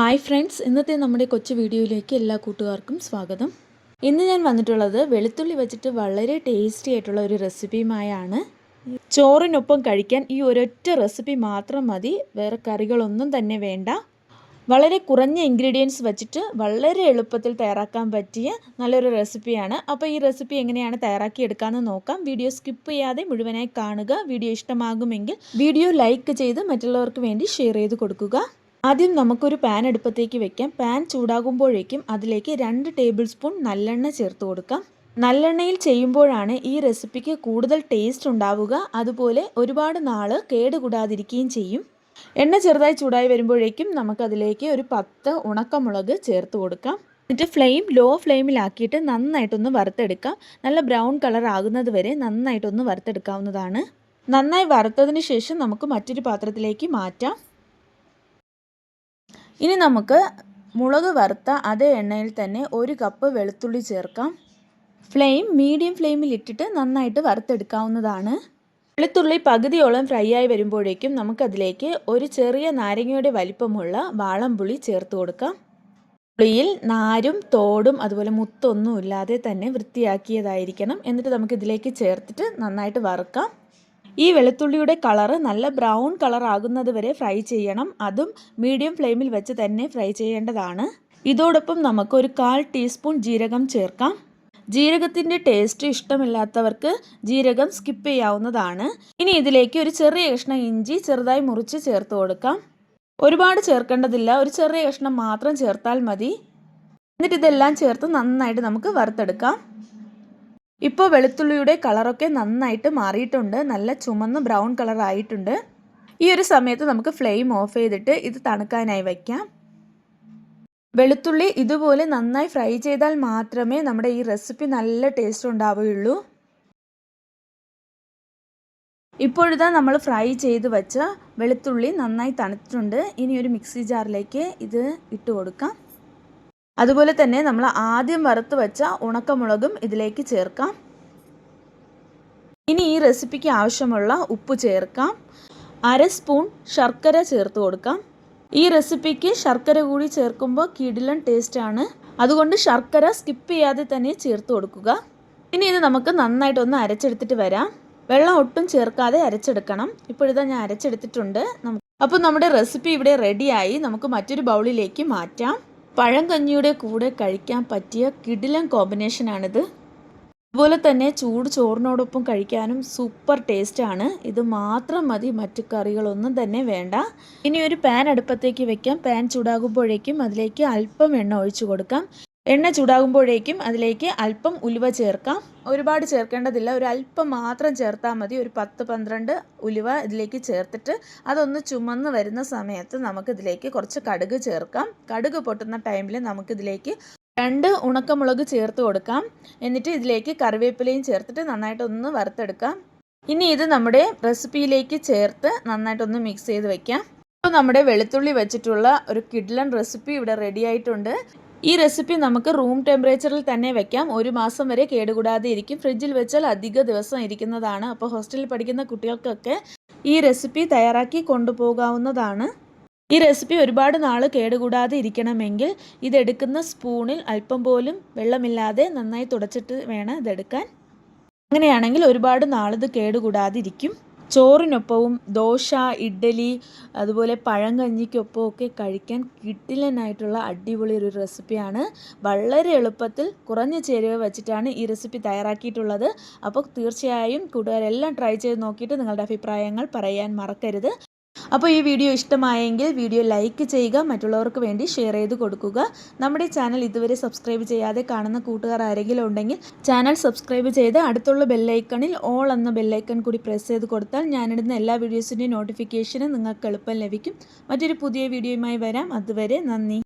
Hi friends ഇന്നത്തെ നമ്മുടെ കൊച്ചു വീഡിയോയിലേക്ക് എല്ലാ കൂട്ടുകാർക്കും സ്വാഗതം. ഇന്ന് ഞാൻ വന്നിട്ടുള്ളത് വെളുത്തുള്ളി വെച്ചിട്ട് വളരെ ടേസ്റ്റി ആയിട്ടുള്ള ഒരു റെസിപ്പിയുമായാണ്. ചോറിനൊപ്പം കഴിക്കാൻ ഈ ഒരൊറ്റ റെസിപ്പി മാത്രം മതി വേറെ കറികളൊന്നും തന്നെ വേണ്ട. വളരെ കുറഞ്ഞ ഇൻഗ്രീഡിയൻസ് വെച്ചിട്ട് വളരെ എളുപ്പത്തിൽ തയ്യാറാക്കാൻ പറ്റിയ നല്ലൊരു റെസിപ്പിയാണ്. അപ്പോൾ ഈ റെസിപ്പി എങ്ങനെയാണ് തയ്യാറാക്കി എടുക്കാമെന്ന് നോക്കാം. വീഡിയോ സ്കിപ്പ് ചെയ്യാതെ മുഴുവനായി കാണുക. വീഡിയോ ഇഷ്ടമാകുമെങ്കിൽ വീഡിയോ ലൈക്ക് ചെയ്ത് മറ്റുള്ളവർക്ക് വേണ്ടി ഷെയർ ചെയ്ത് കൊടുക്കുക. ആദ്യം നമുക്കൊരു പാൻ അടുപ്പത്തേക്ക് വെക്കാം. പാൻ ചൂടാകുമ്പോഴേക്കും അതിലേക്ക് രണ്ട് ടേബിൾ സ്പൂൺ നല്ലെണ്ണ ചേർത്ത് കൊടുക്കാം. നല്ലെണ്ണയിൽ ചെയ്യുമ്പോഴാണ് ഈ റെസിപ്പിക്ക് കൂടുതൽ ടേസ്റ്റ് ഉണ്ടാവുക. അതുപോലെ ഒരുപാട് നാൾ കേടുകൂടാതിരിക്കുകയും ചെയ്യും. എണ്ണ ചെറുതായി ചൂടായി വരുമ്പോഴേക്കും നമുക്കതിലേക്ക് ഒരു പത്ത് ഉണക്കമുളക് ചേർത്ത് കൊടുക്കാം. എന്നിട്ട് ഫ്ലെയിം ലോ ഫ്ലെയിമിലാക്കിയിട്ട് നന്നായിട്ടൊന്ന് വറുത്തെടുക്കാം. നല്ല ബ്രൗൺ കളർ ആകുന്നത് വരെ നന്നായിട്ടൊന്ന് വറുത്തെടുക്കാവുന്നതാണ്. നന്നായി വറുത്തതിന് ശേഷം നമുക്ക് മറ്റൊരു പാത്രത്തിലേക്ക് മാറ്റാം. ഇനി നമുക്ക് മുളക് വറുത്ത അതേ എണ്ണയിൽ തന്നെ ഒരു കപ്പ് വെളുത്തുള്ളി ചേർക്കാം. ഫ്ലെയിം മീഡിയം ഫ്ലെയിമിൽ ഇട്ടിട്ട് നന്നായിട്ട് വറുത്തെടുക്കാവുന്നതാണ്. വെളുത്തുള്ളി പകുതിയോളം ഫ്രൈ ആയി വരുമ്പോഴേക്കും നമുക്കതിലേക്ക് ഒരു ചെറിയ നാരങ്ങയുടെ വലിപ്പമുള്ള വാളംപുളി ചേർത്ത് കൊടുക്കാം. പുളിയിൽ നാരും തോടും അതുപോലെ മുത്തൊന്നും ഇല്ലാതെ തന്നെ വൃത്തിയാക്കിയതായിരിക്കണം. എന്നിട്ട് നമുക്കിതിലേക്ക് ചേർത്തിട്ട് നന്നായിട്ട് വറുക്കാം. ഈ വെളുത്തുള്ളിയുടെ കളറ് നല്ല ബ്രൗൺ കളർ ആകുന്നത് വരെ ഫ്രൈ ചെയ്യണം. അതും മീഡിയം ഫ്ലെയിമിൽ വെച്ച് തന്നെ ഫ്രൈ ചെയ്യേണ്ടതാണ്. ഇതോടൊപ്പം നമുക്ക് ഒരു കാൽ ടീസ്പൂൺ ജീരകം ചേർക്കാം. ജീരകത്തിന്റെ ടേസ്റ്റ് ഇഷ്ടമില്ലാത്തവർക്ക് ജീരകം സ്കിപ്പ് ചെയ്യാവുന്നതാണ്. ഇനി ഇതിലേക്ക് ഒരു ചെറിയ കഷ്ണം ഇഞ്ചി ചെറുതായി മുറിച്ച് ചേർത്ത് കൊടുക്കാം. ഒരുപാട് ചേർക്കേണ്ടതില്ല. ഒരു ചെറിയ കഷ്ണം മാത്രം ചേർത്താൽ മതി. എന്നിട്ട് ഇതെല്ലാം ചേർത്ത് നന്നായിട്ട് നമുക്ക് വറുത്തെടുക്കാം. ഇപ്പോൾ വെളുത്തുള്ളിയുടെ കളറൊക്കെ നന്നായിട്ട് മാറിയിട്ടുണ്ട്. നല്ല ചുമന്ന് ബ്രൗൺ കളർ ആയിട്ടുണ്ട് ഈ ഒരു സമയത്ത് നമുക്ക് ഫ്ലെയിം ഓഫ് ചെയ്തിട്ട് ഇത് തണുക്കാനായി വയ്ക്കാം. വെളുത്തുള്ളി ഇതുപോലെ നന്നായി ഫ്രൈ ചെയ്താൽ മാത്രമേ നമ്മുടെ ഈ റെസിപ്പി നല്ല ടേസ്റ്റ് ഉണ്ടാവുകയുള്ളൂ. ഇപ്പോഴിതാ നമ്മൾ ഫ്രൈ ചെയ്ത് വെച്ച വെളുത്തുള്ളി നന്നായി തണുത്തിട്ടുണ്ട്. ഇനി ഒരു മിക്സി ജാറിലേക്ക് ഇത് ഇട്ട് കൊടുക്കാം. അതുപോലെ തന്നെ നമ്മൾ ആദ്യം വറുത്ത് വെച്ച ഉണക്കമുളകും ഇതിലേക്ക് ചേർക്കാം. ഇനി ഈ റെസിപ്പിക്ക് ആവശ്യമുള്ള ഉപ്പ് ചേർക്കാം. അര സ്പൂൺ ശർക്കര ചേർത്ത് കൊടുക്കാം. ഈ റെസിപ്പിക്ക് ശർക്കര കൂടി ചേർക്കുമ്പോൾ കിടിലൻ ടേസ്റ്റാണ് അതുകൊണ്ട് ശർക്കര സ്കിപ്പ് ചെയ്യാതെ തന്നെ ചേർത്ത് കൊടുക്കുക. ഇനി ഇത് നമുക്ക് നന്നായിട്ടൊന്ന് അരച്ചെടുത്തിട്ട് വരാം. വെള്ളം ഒട്ടും ചേർക്കാതെ അരച്ചെടുക്കണം. ഇപ്പോഴിതാ ഞാൻ അരച്ചെടുത്തിട്ടുണ്ട്. അപ്പോൾ നമ്മുടെ റെസിപ്പി ഇവിടെ റെഡിയായി നമുക്ക് മറ്റൊരു ബൗളിലേക്ക് മാറ്റാം. പഴങ്കഞ്ഞിയുടെ കൂടെ കഴിക്കാൻ പറ്റിയ കിടിലൻ കോമ്പിനേഷനാണിത് അതുപോലെ തന്നെ ചൂട് ചോറിനോടൊപ്പം കഴിക്കാനും സൂപ്പർ ടേസ്റ്റാണ് ഇത് മാത്രം മതി മറ്റു കറികളൊന്നും തന്നെ വേണ്ട. ഇനി ഒരു പാൻ അടുപ്പത്തേക്ക് വെക്കാം. പാൻ ചൂടാകുമ്പോഴേക്കും അതിലേക്ക് അല്പം എണ്ണ ഒഴിച്ചു കൊടുക്കാം. എണ്ണ ചൂടാകുമ്പോഴേക്കും അതിലേക്ക് അല്പം ഉലുവ ചേർക്കാം. ഒരുപാട് ചേർക്കേണ്ടതില്ല. ഒരു അല്പം മാത്രം ചേർത്താൽ മതി. ഒരു പത്ത് പന്ത്രണ്ട് ഉലുവ ഇതിലേക്ക് ചേർത്തിട്ട് അതൊന്ന് ചുമന്ന് വരുന്ന സമയത്ത് നമുക്കിതിലേക്ക് കുറച്ച് കടുക് ചേർക്കാം. കടുക് പൊട്ടുന്ന ടൈമിൽ നമുക്കിതിലേക്ക് രണ്ട് ഉണക്കമുളക് ചേർത്ത് കൊടുക്കാം. എന്നിട്ട് ഇതിലേക്ക് കറിവേപ്പിലയും ചേർത്തിട്ട് നന്നായിട്ടൊന്ന് വറുത്തെടുക്കാം. ഇനി ഇത് നമ്മുടെ റെസിപ്പിയിലേക്ക് ചേർത്ത് നന്നായിട്ടൊന്ന് മിക്സ് ചെയ്ത് വയ്ക്കാം അപ്പോൾ നമ്മുടെ വെളുത്തുള്ളി വെച്ചിട്ടുള്ള ഒരു കിഡ്ലൻ റെസിപ്പി ഇവിടെ റെഡി ആയിട്ടുണ്ട്. ഈ റെസിപ്പി നമുക്ക് റൂം ടെമ്പറേച്ചറിൽ തന്നെ വെക്കാം. ഒരു മാസം വരെ കേടുകൂടാതെ ഇരിക്കും. ഫ്രിഡ്ജിൽ വെച്ചാൽ അധിക ദിവസം ഇരിക്കുന്നതാണ്. അപ്പോൾ ഹോസ്റ്റലിൽ പഠിക്കുന്ന കുട്ടികൾക്കൊക്കെ ഈ റെസിപ്പി തയ്യാറാക്കി കൊണ്ടുപോകാവുന്നതാണ്. ഈ റെസിപ്പി ഒരുപാട് നാൾ കേടുകൂടാതെ ഇരിക്കണമെങ്കിൽ ഇതെടുക്കുന്ന സ്പൂണിൽ അല്പം പോലും വെള്ളമില്ലാതെ നന്നായി തുടച്ചിട്ട് വേണം ഇതെടുക്കാൻ. അങ്ങനെയാണെങ്കിൽ ഒരുപാട് നാളിത് കേടുകൂടാതെ ഇരിക്കും. ചോറിനൊപ്പവും ദോശ ഇഡ്ഡലി അതുപോലെ പഴങ്കഞ്ഞിക്കൊപ്പം ഒക്കെ കഴിക്കാൻ കിട്ടില്ലെന്നായിട്ടുള്ള അടിപൊളി ഒരു റെസിപ്പിയാണ്. വളരെ എളുപ്പത്തിൽ കുറഞ്ഞ ചേരുവ വെച്ചിട്ടാണ് ഈ റെസിപ്പി തയ്യാറാക്കിയിട്ടുള്ളത്. അപ്പോൾ തീർച്ചയായും കൂട്ടുകാരെല്ലാം ട്രൈ ചെയ്ത് നോക്കിയിട്ട് നിങ്ങളുടെ അഭിപ്രായങ്ങൾ പറയാൻ മറക്കരുത്. അപ്പോൾ ഈ വീഡിയോ ഇഷ്ടമായെങ്കിൽ വീഡിയോ ലൈക്ക് ചെയ്യുക മറ്റുള്ളവർക്ക് വേണ്ടി ഷെയർ ചെയ്ത് കൊടുക്കുക. നമ്മുടെ ചാനൽ ഇതുവരെ സബ്സ്ക്രൈബ് ചെയ്യാതെ കാണുന്ന കൂട്ടുകാർ ആരെങ്കിലും ഉണ്ടെങ്കിൽ ചാനൽ സബ്സ്ക്രൈബ് ചെയ്ത് അടുത്തുള്ള ബെല്ലൈക്കണിൽ ഓൾ എന്ന ബെല്ലൈക്കൺ കൂടി പ്രസ് ചെയ്ത് കൊടുത്താൽ ഞാനിടുന്ന എല്ലാ വീഡിയോസിന്റെയും നോട്ടിഫിക്കേഷനും നിങ്ങൾക്ക് എളുപ്പം ലഭിക്കും. മറ്റൊരു പുതിയ വീഡിയോയുമായി വരാം. അതുവരെ നന്ദി.